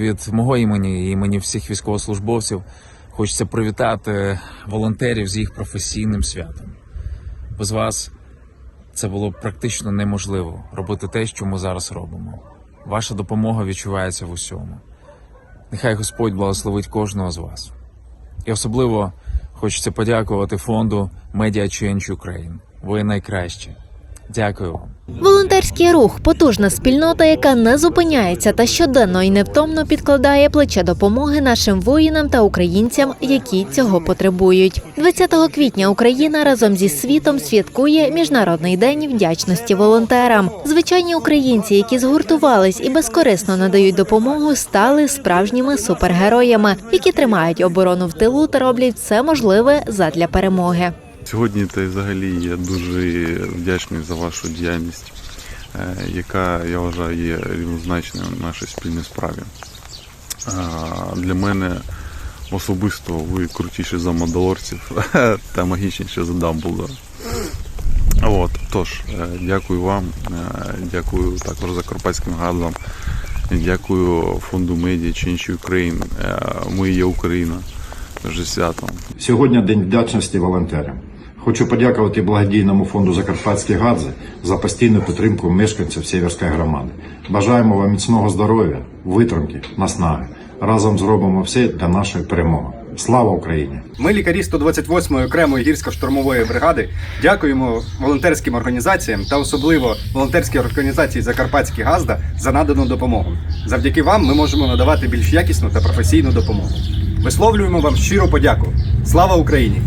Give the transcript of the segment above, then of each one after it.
Від мого імені і імені всіх військовослужбовців хочеться привітати волонтерів з їх професійним святом. Без вас це було практично неможливо робити те, що ми зараз робимо. Ваша допомога відчувається в усьому. Нехай Господь благословить кожного з вас. І особливо хочеться подякувати фонду Media Change Ukraine. Ви найкращі. Дякую. Волонтерський рух потужна спільнота, яка не зупиняється та щоденно і невтомно підкладає плече допомоги нашим воїнам та українцям, які цього потребують. 20 квітня Україна разом зі світом святкує міжнародний день вдячності волонтерам. Звичайні українці, які згуртувались і безкорисно надають допомогу, стали справжніми супергероями, які тримають оборону в тилу та роблять все можливе задля перемоги. Сьогодні та й взагалі я дуже вдячний за вашу діяльність, е, яка я вважаю є рівнозначною в нашій спільній справі. Для мене особисто ви крутіші за мандалорців та магічніші за Дамблдора. От, тож, е, дякую вам, е, дякую також Закарпатським газам, дякую фонду Media Change Ukraine. Е, Ми є Україна. Вже святом. Сьогодні День вдячності волонтерам. Хочу подякувати благодійному фонду Закарпатські гадзи за постійну підтримку мешканців Сєверської громади. Бажаємо вам міцного здоров'я, витримки, наснаги. Разом зробимо все для нашої перемоги. Слава Україні! Ми, лікарі 128-ї окремої гірсько-штурмової бригади, дякуємо волонтерським організаціям та особливо волонтерській організації Закарпатські Газда за надану допомогу. Завдяки вам ми можемо надавати більш якісну та професійну допомогу. Висловлюємо вам щиру подяку. Слава Україні!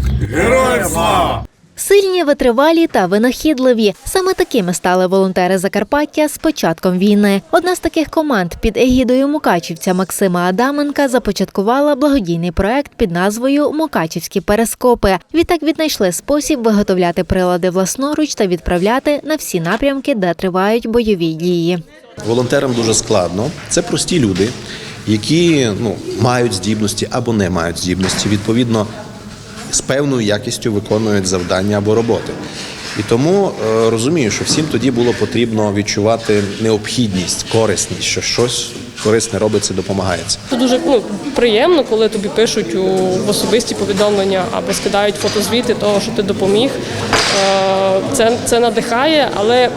Сильні, витривалі та винахідливі. Саме такими стали волонтери Закарпаття з початком війни. Одна з таких команд під егідою мукачівця Максима Адаменка започаткувала благодійний проект під назвою Мукачівські перескопи. Відтак віднайшли спосіб виготовляти прилади власноруч та відправляти на всі напрямки, де тривають бойові дії. Волонтерам дуже складно. Це прості люди, які ну, мають здібності або не мають здібності. Відповідно, з певною якістю виконують завдання або роботи. І тому е, розумію, що всім тоді було потрібно відчувати необхідність, корисність, що щось корисне робиться, допомагається. Це дуже ну, приємно, коли тобі пишуть у в особисті повідомлення або скидають фотозвіти того, що ти допоміг. Е, Це, це надихає, але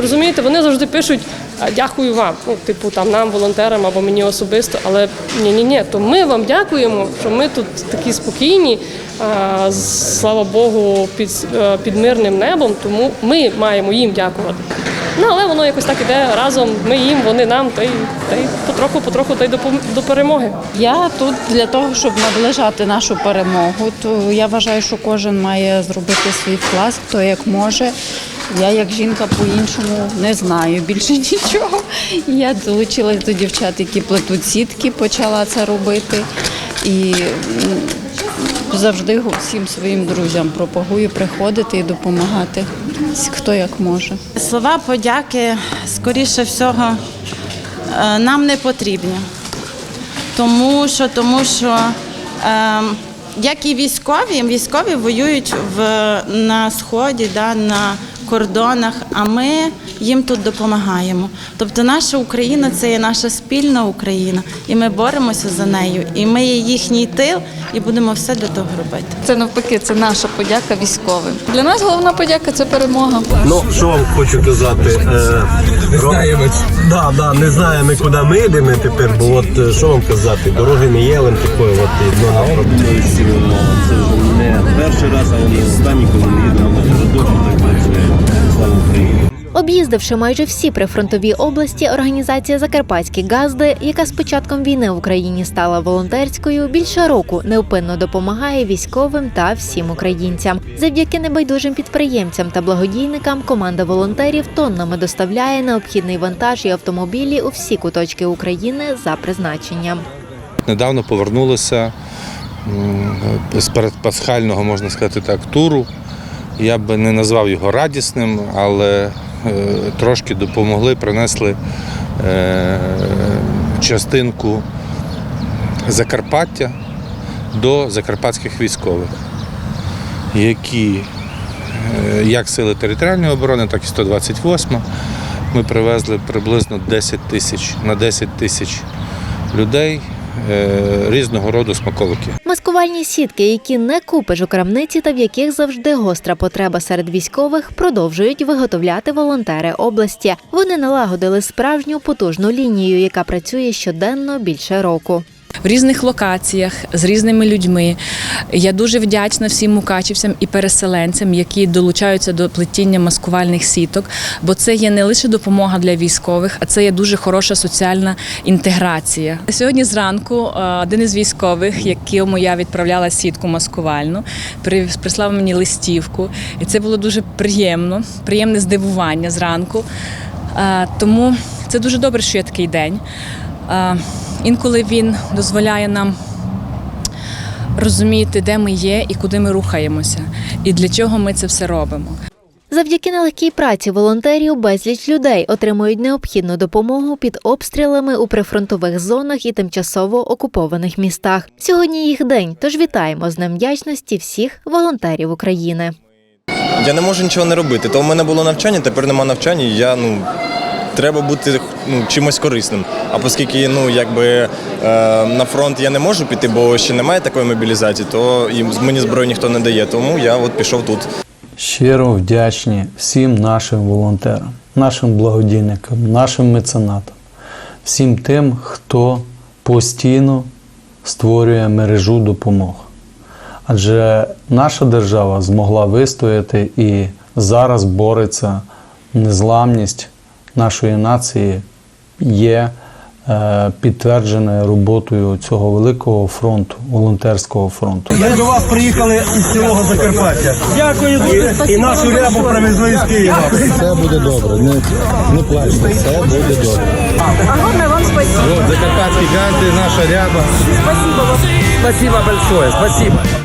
розумієте, вони завжди пишуть. «А, Дякую вам, ну типу там нам, волонтерам або мені особисто. Але ні, ні, ні, то ми вам дякуємо, що ми тут такі спокійні, а, слава Богу, під, е, під мирним небом. Тому ми маємо їм дякувати. Ну але воно якось так іде разом. Ми їм, вони нам, та й та й потроху, потроху та й до, до перемоги. Я тут для того, щоб наближати нашу перемогу. То я вважаю, що кожен має зробити свій вклад, хто як може. Я як жінка по-іншому не знаю більше нічого. Я долучилась до дівчат, які плетуть сітки, почала це робити. І завжди всім своїм друзям пропагую приходити і допомагати, хто як може. Слова подяки, скоріше всього, е, нам не потрібні. Тому що, тому що е, як і військові, військові воюють в, на сході, да, на кордонах, а ми їм тут допомагаємо. Тобто наша Україна це є наша спільна Україна, і ми боремося за нею. І ми є їхній тил, і будемо все для того робити. Це навпаки, це наша подяка військовим. Для нас головна подяка це перемога. Ну, що вам хочу казати? Не знаємо. Да, да, не знаємо, куди ми йдемо тепер, бо от е, що вам казати, дороги не є, вон такої, от одно направлення. Це вже не перший раз, а не останній, коли ми їдемо на передову, так працює. Об'їздивши майже всі прифронтові області, організація Закарпатські газди, яка з початком війни в Україні стала волонтерською, більше року невпинно допомагає військовим та всім українцям. Завдяки небайдужим підприємцям та благодійникам команда волонтерів тоннами доставляє необхідний вантаж і автомобілі у всі куточки України за призначенням. Недавно повернулися з передпасхального, можна сказати так, туру. Я би не назвав його радісним, але е, трошки допомогли, принесли е, частинку Закарпаття до закарпатських військових, які е, як сили територіальної оборони, так і 128 ми привезли приблизно 10 тисяч на 10 тисяч людей різного роду смаколики. Маскувальні сітки, які не купиш у крамниці та в яких завжди гостра потреба серед військових, продовжують виготовляти волонтери області. Вони налагодили справжню потужну лінію, яка працює щоденно більше року. В різних локаціях з різними людьми. Я дуже вдячна всім мукачівцям і переселенцям, які долучаються до плетіння маскувальних сіток, бо це є не лише допомога для військових, а це є дуже хороша соціальна інтеграція. Сьогодні зранку е, один із військових, якому я відправляла сітку маскувальну, при- прислав мені листівку, і це було дуже приємно, приємне здивування зранку. Е, Тому це дуже добре, що є такий день. Інколи він дозволяє нам розуміти, де ми є і куди ми рухаємося, і для чого ми це все робимо. Завдяки нелегкій праці волонтерів безліч людей отримують необхідну допомогу під обстрілами у прифронтових зонах і тимчасово окупованих містах. Сьогодні їх день, тож вітаємо з Днем вдячності всіх волонтерів України. Я не можу нічого не робити. То у мене було навчання, тепер нема навчання. Я ну треба бути ну, чимось корисним. А оскільки ну якби е, на фронт я не можу піти, бо ще немає такої мобілізації, то і мені зброю ніхто не дає. Тому я от пішов тут. Щиро вдячні всім нашим волонтерам, нашим благодійникам, нашим меценатам, всім тим, хто постійно створює мережу допомог. Адже наша держава змогла вистояти і зараз бореться незламність нашої нації є е, підтвердженою роботою цього великого фронту, волонтерського фронту. Ми до вас приїхали із цілого Закарпаття. Дякую і, і нашу рябу привезли з Києва. Все буде добре, не, не плачте, все буде добре. Огромне вам спасибо. Закарпатські ганти, наша ряба. Спасибо вам. Спасибо большое, спасибо.